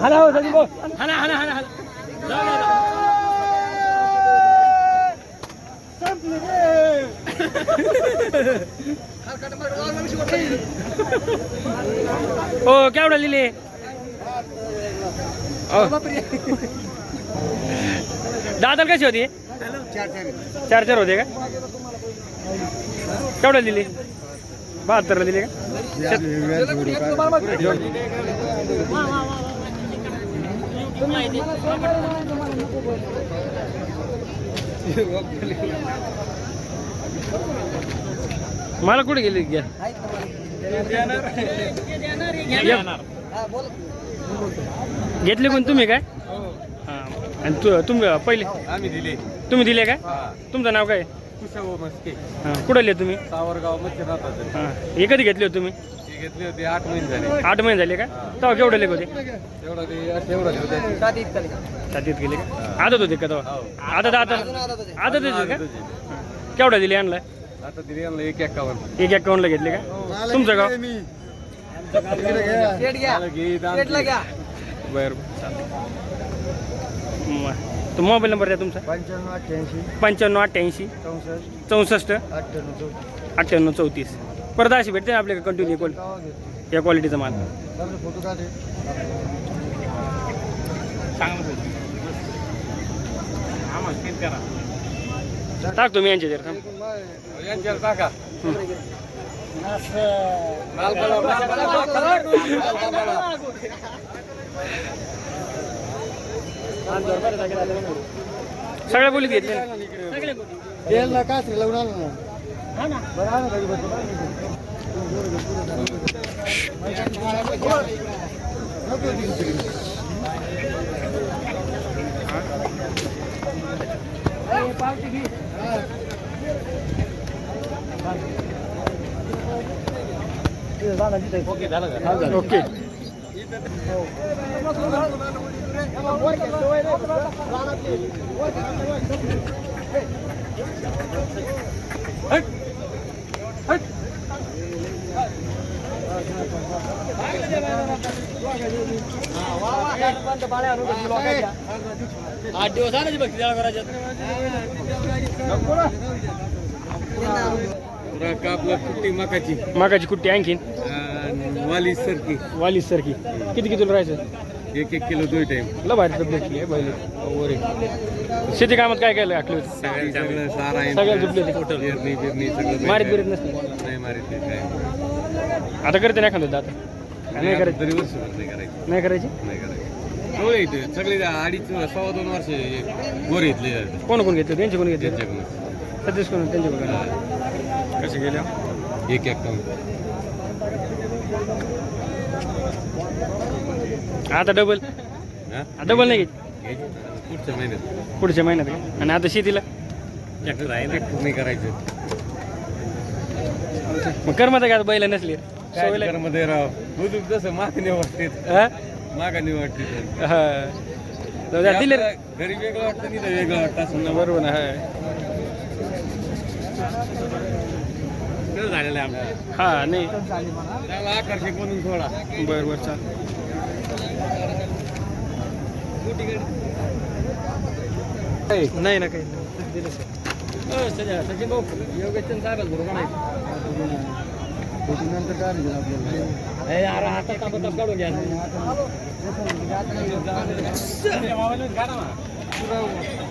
हाना हो सचिन भाऊ हाना हाना हाना. हो. केवढं लिहिले दादर कशी होती? चार चार होते का? केवढं लिहिले? बहात्तरला दिले का? मला कुठे गेली? घ्या. घेतले कोण तुम्ही काय? हा. आणि तू तुम्ही पहिले? आम्ही दिले. तुम्ही दिले काय? तुमचं नाव काय? कुशव मस्के हा. कुठं तुम्ही? सावरगाव राहतात हा. हे कधी घेतले होते तुम्ही? ते घेतले होते आठ महिने झाले. आठ महिने झाले का? तेव्हा केवढे लेख होते? तेवढं ते असे एवढं होते सातीत गेले का आदत होते का तेव्हा? आदत आदत आदत होते. का? हा. केवढा दिले आणलाय आता दिले यांना एक एकावन्न. एक अकाउंटला घेतले का? तुमचं गाव? बर तो मोबाईल नंबर द्या तुमचा. पंच्याण्णव अठ्ठ्याऐंशी. पंच्याण्णव अठ्ठ्याऐंशी. चौसष्ट. चौसष्ट. अठ्ठ्याण्णव चौतीस. अठ्ठ्याण्णव चौतीस. परत अशी भेटते ना आपल्याकडे कंटिन्यू क्वाल गावा घेतो. या क्वालिटीचा माल. त्यामुळे फोटो काढे टाकतो मी यांच्या जर. टाका. सगळ्या बोलीत घेतले. ना? तेल काच लावून आलं ना. बरं ओके. आठ दिवस आणायची बघ त्याला करायच्यात आपलं कुट्टी मकाची. मागाची कुट्टी आणखीन. वाली सरकी. वालीस सारखी किती किती राहायचं? एक एक किलो दोन टाइम ल भारी तब्येत केली आहे बैल वरे शेती कामात काय केलं आटलं सगळं सारा सगळ्या झोपले होते. पेरणी पेरणी सगळं मारीत बिरीत नसते. नाही मारित नाही काय आता करते नाही खांदत आता नाही करायचं. तरी वर्ष नाही करायचं. नाही करायची? नाही करायचं. डोळे इथे सगळे अडीच सव्वा दोन वर्ष गोर घेतले कोण कोण घेतले? त्यांचे कोण घेतले? त्यांच्याकडून सतीश कोण? त्यांचे कोण कसे गेले? एक एक काम आता डबल? डबल नाही. पुढच्या महिन्यात. पुढच्या महिन्यात? आणि आता शेतीला? आहे नाही करायचं. मग कर्मात का आता बैल नसली. काय. मध्ये राव? दूध जसं मागणी वाटते. हा? मागणी वाटते दिले घरी वेगळं वाटतं तिथं वेगळं वाटतं बरोबर ना हा. झालेलं आहे आपलं हा नाही. त्याला आकर्षक म्हणून थोडा. बरं बरं चाल. नाही ना काही दिलं सचिन भाऊ योगेश साहेब बरोबर नाही? ए, अरे हातात ताबडतोब काढून घ्या. आता